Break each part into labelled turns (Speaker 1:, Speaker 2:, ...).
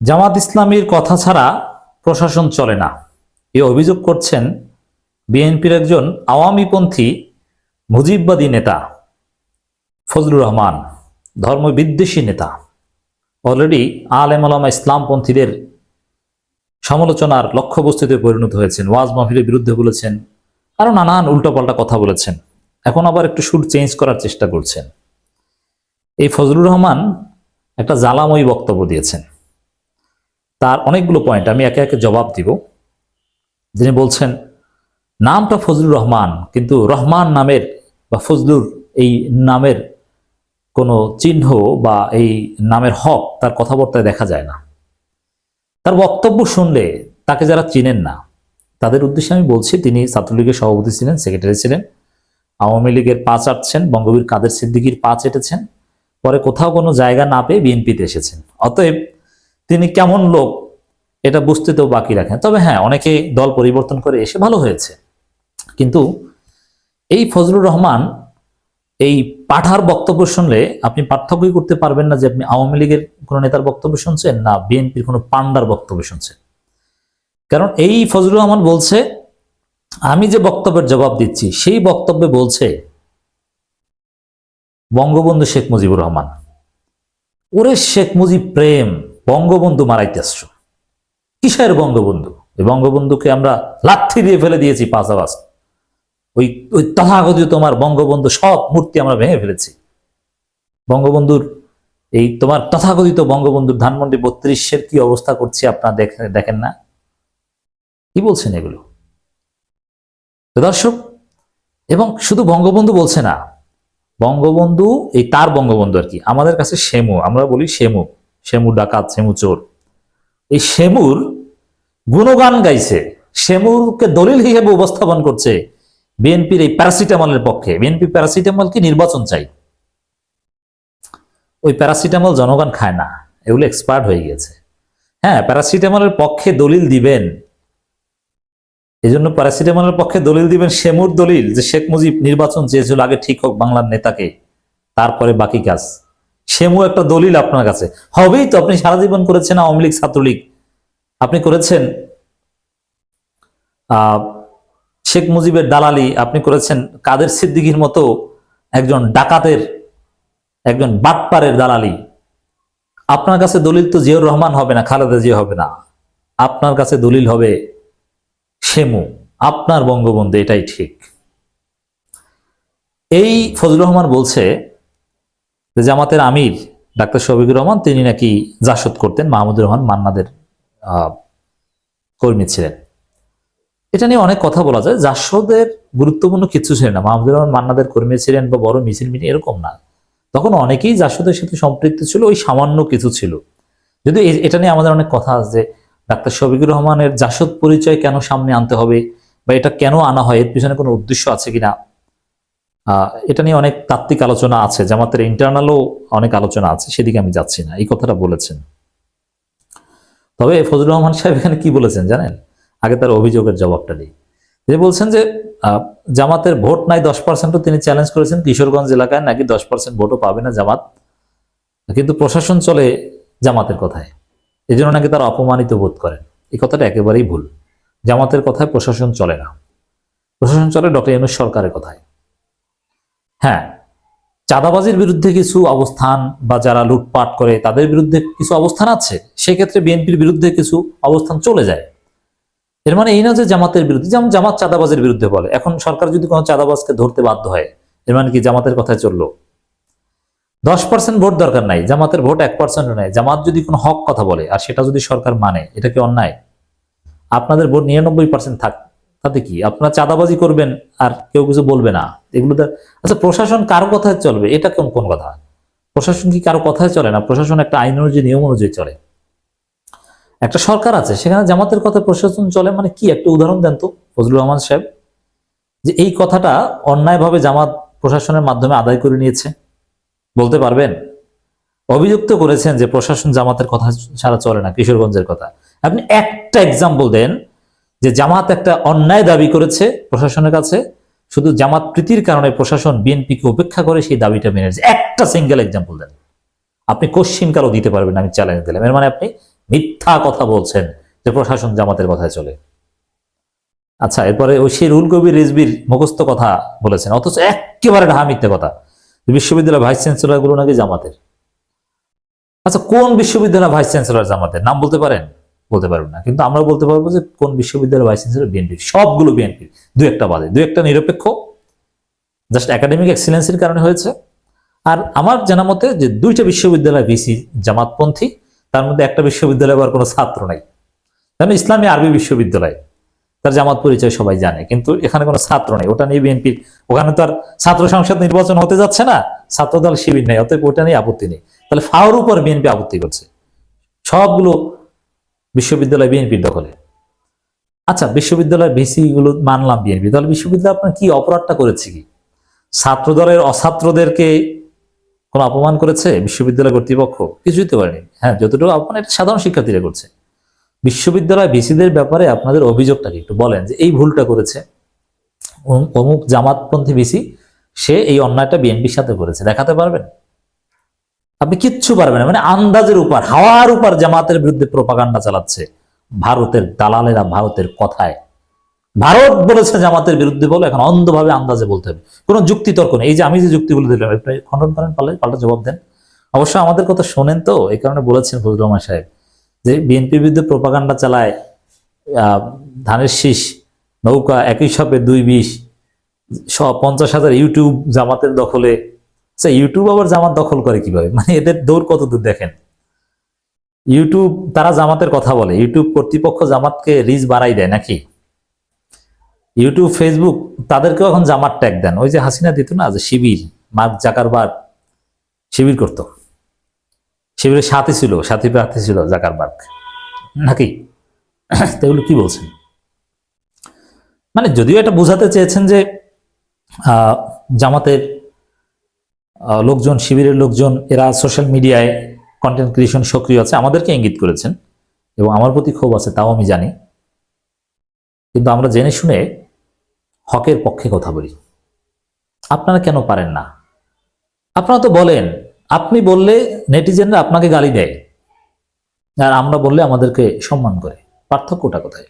Speaker 1: জামাত ইসলামীর কথা ছাড়া প্রশাসন চলে না। এ অভিযোগ করছেন বিএনপির একজন আওয়ামীপন্থী মুজিববাদী নেতা, ফজলুর রহমান, ধর্মবিদ্বেষী নেতা। অলরেডি আলেম আলামা ইসলামপন্থীদের সমালোচনার লক্ষ্যবস্তুতে পরিণত হয়েছেন, ওয়াজ মাহফিলের বিরুদ্ধে বলেছেন, আরও নানান উল্টোপাল্টা কথা বলেছেন। এখন আবার একটু সুর চেঞ্জ করার চেষ্টা করছেন। এই ফজলুর রহমান একটা জ্বালাময়ী বক্তব্য দিয়েছেন। তার অনেকগুলো পয়েন্ট আমি একে একে জবাব দিব। যিনি বলছেন, নামটা ফজলুর রহমান, কিন্তু রহমান নামের বা ফজলুর এই নামের কোনো চিহ্ন বা এই নামের হক তার কথাবার্তায় দেখা যায় না। তার বক্তব্য শুনলে তাকে যারা চিনেন না, তাদের উদ্দেশ্যে আমি বলছি, তিনি ছাত্রলীগের সভাপতি ছিলেন, সেক্রেটারি ছিলেন, আওয়ামী লীগের পা চাটছেন, বঙ্গবীর কাদের সিদ্দিকির পা চেটেছেন, পরে কোথাও কোনো জায়গা না পেয়ে বিএনপিতে এসেছেন। অতএব তিনি কেমন লোক, এটা বুঝতে তো বাকি রাখেন তবে হ্যাঁ অনেকে দল পরিবর্তন করে এসে ভালো হয়েছে। কিন্তু এই ফজলুর রহমান এই পাঠার বক্তব্য শুনলে আপনি পার্থক্যই করতে পারবেন না যে আপনি আওয়ামী লীগের কোনো নেতার বক্তব্য শুনছেন না বিএনপির কোনো পান্ডার বক্তব্য শুনছেন। কারণ এই ফজলুর রহমান বলছে, আমি যে বক্তব্যের জবাব দিচ্ছি, সেই বক্তব্যে বলছে বঙ্গবন্ধু শেখ মুজিবুর রহমান। ওরে শেখ মুজিব প্রেম। বঙ্গবন্ধু মারাইতেছ। কিসের বঙ্গবন্ধু? এই বঙ্গবন্ধুকে আমরা লাথি দিয়ে ফেলে দিয়েছি পাঁচাবাস ওই ওই তথাকথিত তোমার বঙ্গবন্ধু সব মূর্তি আমরা ভেঙে ফেলেছি। বঙ্গবন্ধুর এই তোমার তথাকথিত বঙ্গবন্ধুর ধানমন্ডি বত্রিশের কি অবস্থা করছে আপনারা দেখেন দেখেন না? কি বলছেন এগুলো? দর্শক, এবং শুধু বঙ্গবন্ধু বলছে না, বঙ্গবন্ধু, এই তার বঙ্গবন্ধু আর কি, আমাদের কাছে শেমু আমরা বলি শেমু শেমু ডাকাত শেমু চোর। এই শেমুর গুণগান গাইছে শেমুরকে দলিল হিসেবে উপস্থাপন করছে বিএনপির এই প্যারাসিটামলের পক্ষে। বিএনপি প্যারাসিটামল কি নির্বাচন চাই? ওই প্যারাসিটামল জনগণ খায় না, এগুলো এক্সপার্ট হয়ে গেছে হ্যাঁ প্যারাসিটামলের পক্ষে দলিল দিবেন। এই জন্য প্যারাসিটামলের পক্ষে দলিল দিবেন শেমুর দলিল যে শেখ মুজিব নির্বাচন চেয়েছিল আগে ঠিক হোক বাংলার নেতাকে, তারপরে বাকি কাজ। শেমু একটা দলিল আপনার কাছে। হবেই তো, আপনি সারা জীবন করেছেন আওয়ামী লীগ ছাত্রলীগ। আপনি করেছেন শেখ মুজিবের দালালি, আপনি করেছেন কাদের সিদ্দিকির মতো একজন ডাকাতের, একজন বাটপারের দালালি। আপনার কাছে দলিল তো জিয়র রহমান হবে না, খালেদা জিয়া হবে না। আপনার কাছে দলিল হবে শেমু আপনার বঙ্গবন্ধু, এটাই ঠিক। এই ফজলুর রহমান বলছে জামাতের আমির ডাক্তার শফিকুর রহমান, তিনি নাকি জাসদ করতেন, মাহমুদুর রহমান মান্নাদের কর্মী ছিলেন। এটা নিয়ে অনেক কথা বলা যায়। জাসদের গুরুত্বপূর্ণ কিছু ছিলেন না। মাহমুদুর রহমান মান্নাদের কর্মী ছিলেন বা বড় মিছিল মিটিং এরকম না। তখন অনেকেই জাসদের সাথে সম্পৃক্ত ছিল, ওই সামান্য কিছু ছিল। যদি এটা নিয়ে আমাদের অনেক কথা আছে ডাক্তার শফিকুর রহমানের জাসদ পরিচয় কেন সামনে আনতে হবে বা এটা কেন আনা হয়, এর পিছনে কোনো উদ্দেশ্য আছে কিনা এটা নিয়ে অনেক তাত্ত্বিক আলোচনা আছে, জামাতের ইন্টারনালও অনেক আলোচনা আছে, সেদিকে আমি যাচ্ছি না, এই কথাটা বলেছেন। তবে ফজলুর রহমান সাহেব এখানে কি বলেছেন জানেন? আগে তার অভিযোগের জবাবটা দিই। তিনি বলছেন যে জামাতের ভোট নাই, দশ পার্সেন্টও তিনি চ্যালেঞ্জ করেছেন, কিশোরগঞ্জ এলাকায় নাকি দশ পার্সেন্ট ভোটও পাবে না জামাত। কিন্তু প্রশাসন চলে জামাতের কথায় এই জন্য নাকি তারা অপমানিত বোধ করেন। এই কথাটা একেবারেই ভুল। জামাতের কথায় প্রশাসন চলে না। প্রশাসন চলে ডক্টর ইউনুস সরকারের কথায়। হ্যাঁ চাঁদাবাজির বিরুদ্ধে কিছু অবস্থান বা যারা লুটপাট করে তাদের বিরুদ্ধে কিছু অবস্থান আছে? সেক্ষেত্রে বিএনপির বিরুদ্ধে কিছু অবস্থান চলে যায়। এর মানে এই না যে জামাতের বিরুদ্ধে, যেমন জামাত চাঁদাবাজের বিরুদ্ধে বলে। এখন সরকার যদি কোনো চাঁদাবাজকে ধরতে বাধ্য হয়, এর মানে কি জামাতের কথায় চলল? দশ পার্সেন্ট ভোট দরকার নাই, জামাতের ভোট এক পার্সেন্ট নাই। জামাত যদি কোনো হক কথা বলে আর সেটা যদি সরকার মানে এটা কি অন্যায়? আপনাদের ভোট নিরানব্বই পার্সেন্ট থাক তাতে কি? আপনারা চাঁদাবাজি করবেন আর কেউ কিছু বলবে না। এগুলো আচ্ছা প্রশাসন কারও কথায় চলবে? এটা কোন কোন কথা? প্রশাসন কি কারও কথায় চলে না? প্রশাসন একটা আইন অনুযায়ী নিয়ম অনুযায়ী চলে। একটা সরকার আছে, সেখানে জামাতের কথা প্রশাসন চলে মানে কি? একটা উদাহরণ দেন তো, ফজলুর রহমান সাহেব। যে এই কথাটা অন্যায়ভাবে জামাত প্রশাসনের মাধ্যমে আদায় করে নিয়েছে। বলতে পারবেন? অভিযুক্ত করেছেন যে প্রশাসন জামাতের কথা ছাড়া চলে না, কিশোরগঞ্জের কথা। আপনি একটা এক্সাম্পল দেন। যে জামাত একটা অন্যায় দাবি করেছে প্রশাসনের কাছে, শুধু জামাত প্রীতির কারণে প্রশাসন বিএনপিকে উপেক্ষা করে সেই দাবিটা মেনে নিয়েছে। একটা সিঙ্গেল এক্সাম্পল দেন। আপনি কোশ্চিন কারও দিতে পারবেন আমি চ্যালেঞ্জ দিলাম। এর মানে আপনি মিথ্যা কথা বলছেন যে প্রশাসন জামাতের কথায় চলে। আচ্ছা এরপরে ওই সেই রুল কবির রিজবির মুখস্থ কথা বলেছেন, অথচ একেবারে ঢাহা মিথ্যে কথা। বিশ্ববিদ্যালয় ভাইস চ্যান্সেলরগুলো নাকি জামাতের। আচ্ছা কোন বিশ্ববিদ্যালয় ভাইস চ্যান্সেলর জামাতের? নাম বলতে পারেন? বলতে পারবেন না। কিন্তু আমরা বলতে পারব যে কোন বিশ্ববিদ্যালয় ভাইস চ্যান্সেলর বিএনপি সবগুলো বিএনপি দু একটা বাদে। দু একটা নিরপেক্ষ। জাস্ট একাডেমিক এক্সিলেন্সির কারণে হয়েছে। আর আমার জানা মতে যে দুইটা বিশ্ববিদ্যালয় ভিসি জামাতপন্থী, তার মধ্যে একটা বিশ্ববিদ্যালয়ে আবার কোনো ছাত্র নাই। যেমন ইসলামী আরবি বিশ্ববিদ্যালয়। তার জামাত পরিচয় সবাই জানে, কিন্তু এখানে কোনো ছাত্র নেই। ওটা নিয়ে বিএনপির ওখানে তো আর ছাত্র সংসদ নির্বাচন হতে যাচ্ছে না। ছাত্রদল শিবির নেই, অতএব ওটা নিয়ে আপত্তি নেই। তাহলে ফাওয়ার উপর বিএনপি আপত্তি করছে। সবগুলো বিশ্ববিদ্যালয় বিএনপির দখলে। আচ্ছা বিশ্ববিদ্যালয় ভিসি গুলো মানলাম বিএনপি তাহলে বিশ্ববিদ্যালয় আপনার কি অপরাধটা করেছে কি? ছাত্র দলের অছাত্রদেরকে কোনো অপমান করেছে? বিশ্ববিদ্যালয় কর্তৃপক্ষ? কিছুই তো পারেনি হ্যাঁ যতটুকু অপমান এটা সাধারণ শিক্ষার্থীরা করছে। বিশ্ববিদ্যালয় ভিসিদের ব্যাপারে আপনাদের অভিযোগটা কি? একটু বলেন যে এই ভুলটা করেছে। অমুক জামাতপন্থী ভিসি সে এই অন্যায়টা বিএনপির সাথে করেছে। দেখাতে পারবেন? আপনি কিচ্ছু পারবেন না। মানে আন্দাজের উপর, হাওয়ার উপর জামাতের বিরুদ্ধে প্রপাগান্ডা চালাচ্ছে। ভারতের দালালেরা ভারতের কথায়। ভারত বলেছে জামাতের বিরুদ্ধে বলে, এখন অন্ধভাবে আন্দাজে বলতে হবে। কোনো যুক্তি তর্ক নেই। এই যে আমি যে যুক্তিগুলো দিলাম, একটু খণ্ডন করেন পারলে পাল্টা জবাব দেন। অবশ্য আমাদের কথা শোনেন তো, এই কারণে বলেছেন ফজলুর রহমান সাহেব যে বিএনপির বিরুদ্ধে প্রপাগান্ডা চালায় ধানের শীষ, নৌকা, একই সাপে দুই বিষ পঞ্চাশ হাজার ইউটিউব জামাতের দখলে আচ্ছা ইউটিউব আবার জামাত দখল করে কীভাবে? মানে এদের দৌড় কত দূর দেখেন? ইউটিউব তারা জামাতের কথা বলে। ইউটিউব কর্তৃপক্ষ জামাতকে রিচ বাড়াই দেয় নাকি? ইউটিউব ফেসবুক তাদেরকেও এখন জামাত ট্যাগ দেন। ওই যে হাসিনা দিত না, যে শিবির, মার্ক জাকারবার শিবির করতো। শিবিরের সাথী ছিল, সাথী প্রার্থী ছিল জাকারবার্গ। নাকি? তো এগুলো কি বলছেন? মানে যদিও এটা বোঝাতে চেয়েছেন যে জামাতের লোকজন, শিবিরের লোকজন, এরা সোশ্যাল মিডিয়ায় কন্টেন্ট ক্রিয়েশন সক্রিয় আছে, আমাদেরকে ইঙ্গিত করেছেন এবং আমার প্রতি ক্ষোভ আছে, তাও আমি জানি। কিন্তু আমরা জেনে শুনে হকের পক্ষে কথা বলি। আপনারা কেন পারেন না? আপনারা তো বলেন, আপনি বললে নেটিজেনরা আপনাকে গালি দেয়, আর আমরা বললে আমাদেরকে সম্মান করে। পার্থক্যটা কোথায়?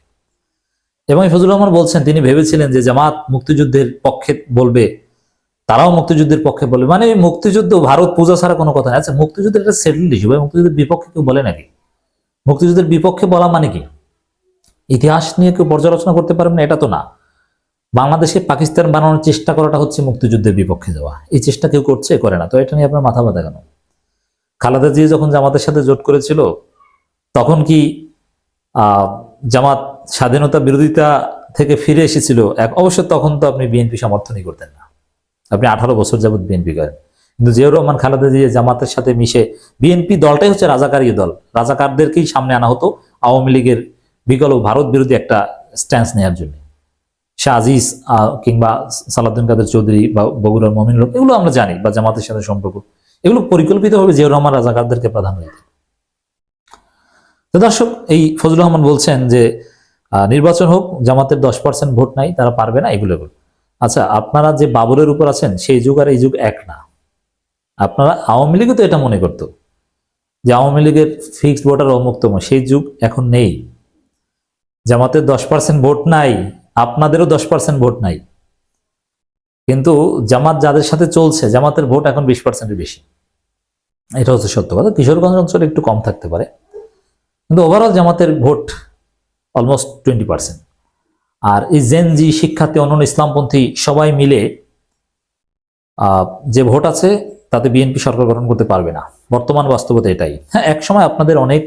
Speaker 1: এবং এই ফজলুর রহমান বলছেন, তিনি ভেবেছিলেন যে জামাত মুক্তিযুদ্ধের পক্ষে বলবে তারাও মুক্তিযুদ্ধের পক্ষে বলবে মানে মুক্তিযুদ্ধ ভারত পূজা ছাড়া কোনো কথা নেই। আচ্ছা মুক্তিযুদ্ধের একটা সেটেল ইস্যু ভাই, মুক্তিযুদ্ধের বিপক্ষে কেউ বলে নাকি? মুক্তিযুদ্ধের বিপক্ষে বলা মানে কি? ইতিহাস নিয়ে কেউ পর্যালোচনা করতে পারবে না, এটা তো না। বাংলাদেশে পাকিস্তান বানানোর চেষ্টা করাটা হচ্ছে মুক্তিযুদ্ধের বিপক্ষে যাওয়া। এই চেষ্টা কেউ করছে, করে না। তো এটা নিয়ে আপনার মাথা ব্যথা কেন? খালেদা জিয়া যখন জামাতের সাথে জোট করেছিল, তখন কি জামাত স্বাধীনতা বিরোধিতা থেকে ফিরে এসেছিল? এক অবশ্য তখন তো আপনি বিএনপি সমর্থনই করতেন না। আপনি আঠারো বছর যাবত বিএনপি করেন। কিন্তু জিয়াউর রহমান খালেদা জিয়া জামাতের সাথে মিশে বিএনপি দলটাই হচ্ছে রাজাকারী দল। রাজাকারদেরকেই সামনে আনা হতো আওয়ামী লীগের বিকল্প ভারত বিরোধী একটা স্ট্যান্স নেওয়ার জন্য। শাহ আজিজ কিংবা সালাউদ্দিন কাদের চৌধুরী বা বগুড়ার মমিন লোক এগুলো আমরা জানি বা জামাতের সাথে সম্পর্ক। এগুলো পরিকল্পিতভাবে জিয়াউর রহমান রাজাকারদেরকে প্রাধান্য দিতেন। তো দর্শক, এই ফজলুর রহমান বলছেন যে নির্বাচন হোক, জামাতের দশ পার্সেন্ট ভোট নাই, তারা পারবে না, এগুলো আচ্ছা আপনারা যে বাবরের উপর আছেন, সেই যুগ আর এই যুগ এক না। আপনারা আওয়ামী লীগও তো এটা মনে করতো, যে আওয়ামী লীগের ফিক্সড ভোটার অমুক্তম, সেই যুগ এখন নেই। জামাতের দশ পার্সেন্ট ভোট নাই, আপনাদেরও দশ পার্সেন্ট ভোট নাই। কিন্তু জামাত যাদের সাথে চলছে, জামাতের ভোট এখন বিশ পার্সেন্টের বেশি। এটা হচ্ছে সত্য কথা। কিশোরগঞ্জ অঞ্চলে একটু কম থাকতে পারে। কিন্তু ওভারঅল জামাতের ভোট অলমোস্ট টোয়েন্টি পার্সেন্ট আর এই জেনজি শিক্ষার্থী, অন্যান্য ইসলামপন্থী সবাই মিলে যে ভোট আছে, তাতে বিএনপি সরকার গঠন করতে পারবে না। বর্তমান বাস্তবতা এটাই। হ্যাঁ এক সময় আপনাদের অনেক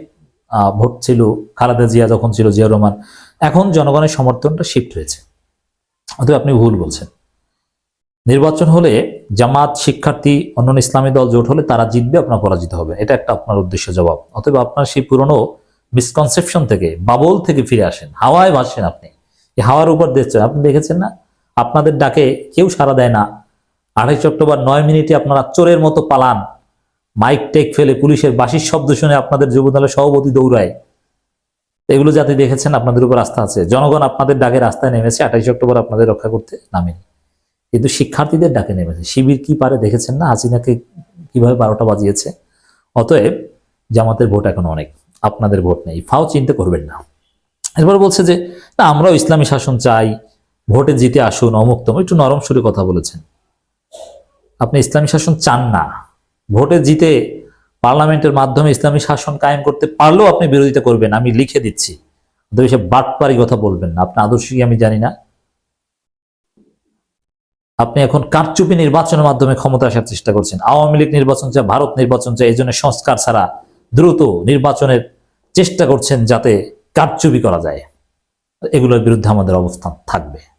Speaker 1: ভোট ছিল, খালেদা জিয়া যখন ছিল জিয়া রহমান, এখন জনগণের সমর্থনটা শিফট হয়েছে। অতএব আপনি ভুল বলছেন। নির্বাচন হলে জামাত, শিক্ষার্থী, অন্যান্য ইসলামী দল জোট হলে তারা জিতবে, আপনার পরাজিত হবে। এটা একটা আপনার উদ্দেশ্য জবাব। অতএব আপনার সেই পুরনো মিসকনসেপশন থেকে বাবল থেকে ফিরে আসেন। হাওয়ায় ভাসছেন আপনি। হাওয়ার উপর দেখছেন আপনি দেখেছেন না? আপনাদের ডাকে কেউ সাড়া দেয় না। আঠাইশ অক্টোবর নয় মিনিটে আপনারা চোরের মতো পালান। মাইক টেক ফেলে পুলিশের বাঁশির শব্দ শুনে আপনাদের যুবদলের সভাপতি দৌড়ায়। এগুলো যাতে দেখেছেন, আপনাদের উপর আস্থা আছে। জনগণ আপনাদের ডাকে রাস্তায় নেমেছে। আঠাইশ অক্টোবর আপনাদের রক্ষা করতে নামেনি। কিন্তু শিক্ষার্থীদের ডাকে নেমেছে। শিবির কি পারে দেখেছেন না? হাসিনাকে কীভাবে বারোটা বাজিয়েছে? অতএব জামাতের ভোট এখন অনেক। আপনাদের ভোট নেই। ফাও চিন্তা করবেন না। এরপর বলছে যে, না, আমরাও ইসলামী শাসন চাই। ভোটে জিতে আসুন অমুক তমুক একটু নরম সুরে কথা বলেছেন। আপনি ইসলামী শাসন চান না। ভোটে জিতে পার্লামেন্টের মাধ্যমে ইসলামী শাসন কায়েম করতে পারলেও আপনি বিরোধিতা করবেন, আমি লিখে দিচ্ছি। এসব বাটপারি কথা বলবেন না। আপনার আদর্শ কি আমি জানি না। আপনি এখন কারচুপি নির্বাচনের মাধ্যমে ক্ষমতা আসার চেষ্টা করছেন। আওয়ামী লীগ নির্বাচন চায়, ভারত নির্বাচন চায়, এই জন্য সংস্কার ছাড়া দ্রুত নির্বাচনের চেষ্টা করছেন যাতে কারচুপি করা যায়। এগুলোর বিরুদ্ধে আমাদের অবস্থান থাকবে।